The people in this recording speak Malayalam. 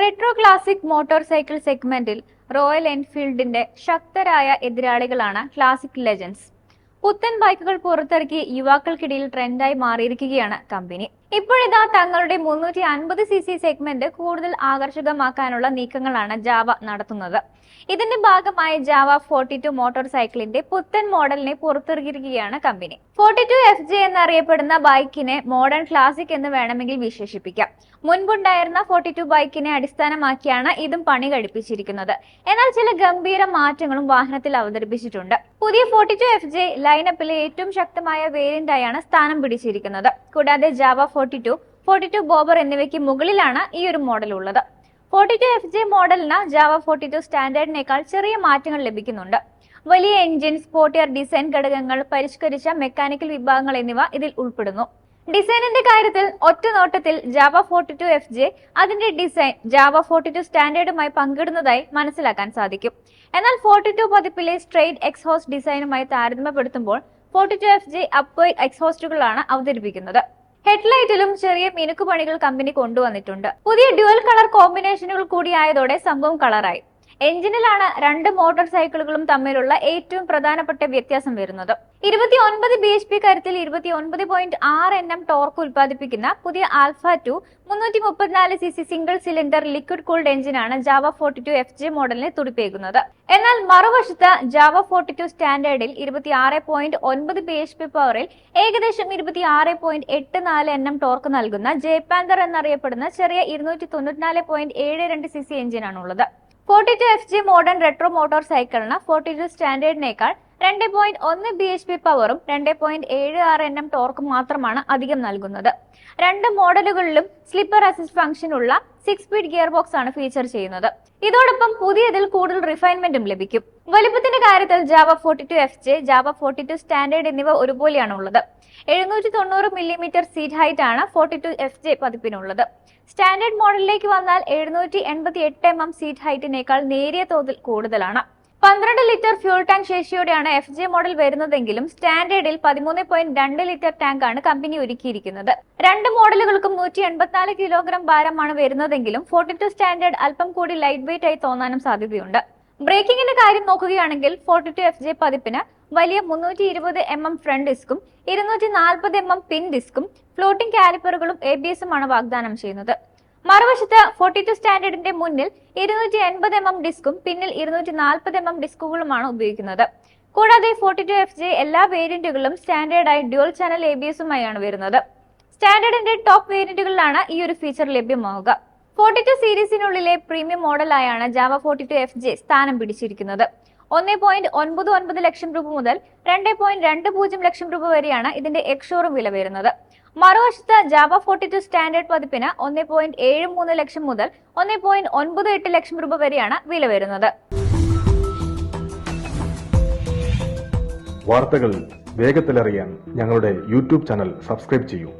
റെട്രോ ക്ലാസിക് മോട്ടോർ സൈക്കിൾ സെഗ്മെന്റിൽ റോയൽ എൻഫീൽഡിന്റെ ശക്തരായ എതിരാളികളാണ് ക്ലാസിക് ലെജൻസ് പുത്തൻ ബൈക്കുകൾ പുറത്തിറക്കി യുവാക്കൾക്കിടയിൽ ട്രെൻഡായി മാറിയിരിക്കുകയാണ് കമ്പനി. ഇപ്പോഴിതാ തങ്ങളുടെ മുന്നൂറ്റി അൻപത് സി സി സെഗ്മെന്റ് കൂടുതൽ ആകർഷകമാക്കാനുള്ള നീക്കങ്ങളാണ് ജാവ നടത്തുന്നത്. ഇതിന്റെ ഭാഗമായി ജാവ ഫോർട്ടി ടു മോട്ടോർ സൈക്കിളിന്റെ പുത്തൻ മോഡലിനെ പുറത്തിറക്കിയിരിക്കുകയാണ് company. Forty two F J എന്നറിയപ്പെടുന്ന ബൈക്കിനെ മോഡേൺ ക്ലാസിക് എന്ന് വേണമെങ്കിൽ വിശേഷിപ്പിക്കാം. മുൻപുണ്ടായിരുന്ന ഫോർട്ടി ടു ബൈക്കിനെ അടിസ്ഥാനമാക്കിയാണ് ഇതും പണി കഴിപ്പിച്ചിരിക്കുന്നത്. എന്നാൽ ചില ഗംഭീര മാറ്റങ്ങളും വാഹനത്തിൽ അവതരിപ്പിച്ചിട്ടുണ്ട്. പുതിയ ഫോർട്ടി ടു എഫ് ജെ ലൈനപ്പിലെ ഏറ്റവും ശക്തമായ വേരിയന്റായാണ് സ്ഥാനം പിടിച്ചിരിക്കുന്നത്. കൂടാതെ Jawa forty two. Forty two bobber എന്നിവയ്ക്ക് മുകളിലാണ് ഈ ഒരു മോഡൽ ഉള്ളത്. ഫോർട്ടി ടു എഫ് ജെ മോഡലിന് ജാവ ഫോർട്ടി ടു സ്റ്റാൻഡേർഡിനേക്കാൾ ചെറിയ മാറ്റങ്ങൾ ലഭിക്കുന്നുണ്ട്. വലിയ എഞ്ചിൻ സ്പോർട്ടിയർ ഡിസൈൻ ഘടകങ്ങൾ പരിഷ്കരിച്ച മെക്കാനിക്കൽ വിഭാഗങ്ങൾ എന്നിവ ഇതിൽ ഉൾപ്പെടുന്നു. ഡിസൈനിന്റെ കാര്യത്തിൽ ഒറ്റ നോട്ടത്തിൽ Jawa forty two F J അതിന്റെ ഡിസൈൻ ജാവ ഫോർട്ടി ടു സ്റ്റാൻഡേർഡുമായി പങ്കിടുന്നതായി മനസ്സിലാക്കാൻ സാധിക്കും. എന്നാൽ ഫോർട്ടി ടു പതിപ്പിലെ സ്ട്രെയിറ്റ് എക്സ്ഹോസ്റ്റ് ഡിസൈനുമായി താരതമ്യപ്പെടുത്തുമ്പോൾ ഫോർട്ടി ടു എഫ് ജെ അപ്വൈഡ് എക്സ്ഹോസ്റ്റുകളാണ് അവതരിപ്പിക്കുന്നത്. ഹെഡ്ലൈറ്റിലും ചെറിയ മിനുക്കുപണികൾ കമ്പനി കൊണ്ടുവന്നിട്ടുണ്ട്. പുതിയ ഡ്യുവൽ കളർ കോമ്പിനേഷനുകൾ കൂടിയായതോടെ സംഭവം കളറായി. എഞ്ചിനിലാണ് രണ്ട് മോട്ടോർ സൈക്കിളുകളും തമ്മിലുള്ള ഏറ്റവും പ്രധാനപ്പെട്ട വ്യത്യാസം വരുന്നത്. ഇരുപത്തി ഒൻപത് ബി എച്ച് പി കരുത്തിൽ ഇരുപത്തി ഒൻപത് പോയിന്റ് ആറ് എൻ എം ടോർക്ക് ഉൽപ്പാദിപ്പിക്കുന്ന പുതിയ ആൽഫ ടു മുന്നൂറ്റി മുപ്പത്തിനാല് C C single cylinder liquid cooled എഞ്ചിനാണ് Jawa forty two F J മോഡലിനെ തുടിപ്പേക്കുന്നത് എന്നാൽ മറുവശത്ത് ജാവ ഫോർട്ടി ടു സ്റ്റാൻഡേർഡിൽ ഇരുപത്തി ആറ് പോയിന്റ് ഒൻപത് ബി എച്ച് പി പവറിൽ ഏകദേശം ഇരുപത്തി ആറ് പോയിന്റ് എട്ട് നാല് എൻ എം ടോർക്ക് നൽകുന്ന ജയ്പാന്തർ എന്നറിയപ്പെടുന്ന ചെറിയ ഇരുന്നൂറ്റി തൊണ്ണൂറ്റിനാല് പോയിന്റ് ഏഴ് രണ്ട് C C എഞ്ചിനാണുള്ളത് forty two F G modern retro motor സൈക്കിളിന് ഫോർട്ടി ടു സ്റ്റാൻഡേർഡിനേക്കാൾ രണ്ട് പോയിന്റ് ഒന്ന് ബി എച്ച് പി പവറും രണ്ട് പോയിന്റ് ഏഴ് ആറ് എൻ എം ടോർക്കും മാത്രമാണ് അധികം നൽകുന്നത്. രണ്ട് മോഡലുകളിലും സ്ലിപ്പർ അസിസ്റ്റ് ഫംഗ്ഷൻ ഉള്ള സിക്സ് സ്പീഡ് ഗിയർ ബോക്സ് ആണ് ഫീച്ചർ ചെയ്യുന്നത്. ഇതോടൊപ്പം പുതിയതിൽ കൂടുതൽ റിഫൈൻമെന്റും ലഭിക്കും. വലിപ്പത്തിന്റെ കാര്യത്തിൽ Jawa forty two F J Jawa forty two standard എന്നിവ ഒരുപോലെയാണ് ഉള്ളത്. എഴുന്നൂറ്റി തൊണ്ണൂറ് മില്ലിമീറ്റർ സീറ്റ് ഹൈറ്റ് ആണ് ഫോർട്ടി ടു എഫ് ജെ പതിപ്പിനുള്ളത് സ്റ്റാൻഡേർഡ് മോഡലിലേക്ക് വന്നാൽ എഴുന്നൂറ്റി എൺപത്തി എട്ട് എം എം സീറ്റ് ഹൈറ്റിനേക്കാൾ നേരിയ തോതിൽ കൂടുതലാണ്. പന്ത്രണ്ട് ലിറ്റർ ഫ്യൂൾ ടാങ്ക് ശേഷിയോടെയാണ് എഫ് ജെ മോഡൽ വരുന്നതെങ്കിലും സ്റ്റാൻഡേർഡിൽ പതിമൂന്ന് പോയിന്റ് രണ്ട് ലിറ്റർ ടാങ്കാണ് കമ്പനി ഒരുക്കിയിരിക്കുന്നത്. രണ്ട് മോഡലുകൾക്കും നൂറ്റി എൺപത്തിനാല് കിലോഗ്രാം ഭാരമാണ് വരുന്നതെങ്കിലും ഫോർട്ടി ടു സ്റ്റാൻഡേർഡ് അല്പം കൂടി ലൈറ്റ് വെയിറ്റ് ആയി തോന്നാനും സാധ്യതയുണ്ട്. ബ്രേക്കിംഗിന്റെ കാര്യം നോക്കുകയാണെങ്കിൽ ഫോർട്ടി ടു എഫ് ജെ പതിപ്പിന് വലിയ മുന്നൂറ്റി ഇരുപത് എം എം ഫ്രണ്ട് ഡിസ്കും ഇരുന്നൂറ്റി നാൽപ്പത് എം എം പിൻ ഡിസ്കും ഫ്ലോട്ടിംഗ് കാലിപ്പറുകളും എ ബി എസും ആണ് വാഗ്ദാനം ചെയ്യുന്നത്. മറുവശത്ത് ഫോർട്ടി ടു സ്റ്റാൻഡേർഡിന്റെ മുന്നിൽ ഇരുന്നൂറ്റി എൺപത് എം എം ഡിസ്കും പിന്നിൽ ഇരുന്നൂറ്റി നാൽപ്പത് എം എം ഡിസ്കുകളുമാണ് ഉപയോഗിക്കുന്നത്. കൂടാതെ ഫോർട്ടി ടു എഫ് ജെ എല്ലാ വേരിയന്റുകളും സ്റ്റാൻഡേർഡായി ഡ്യുവൽ ചാനൽ എ ബി എസുമായാണ് വരുന്നത്. സ്റ്റാൻഡേർഡിന്റെ ടോപ്പ് വേരിയന്റുകളിലാണ് ഈ ഒരു ഫീച്ചർ ലഭ്യമാവുക. ഫോർട്ടി ടു സീരീസിനുള്ളിലെ premium മോഡലായാണ് Jawa forty two F J സ്ഥാനം പിടിച്ചിരിക്കുന്നത്. ഒന്ന് പോയിന്റ് ഒൻപത് ഒൻപത് ലക്ഷം രൂപ മുതൽ രണ്ട് പോയിന്റ് രണ്ട് പൂജ്യം ലക്ഷം രൂപ വരെയാണ് ഇതിന്റെ എക്സോറും വില വരുന്നത്. മറുവശത്ത് ജാവ ഫോർട്ടി ടു സ്റ്റാൻഡേർഡ് പതിപ്പിന് ഒന്ന് പോയിന്റ് ഏഴ് മൂന്ന് ലക്ഷം മുതൽ ഒന്ന് പോയിന്റ് ഒൻപത് എട്ട് ലക്ഷം രൂപ വരെയാണ് വില വരുന്നത്. വാർത്തകൾ വേഗത്തിലറിയാൻ ഞങ്ങളുടെ യൂട്യൂബ് ചാനൽ സബ്സ്ക്രൈബ് ചെയ്യൂ.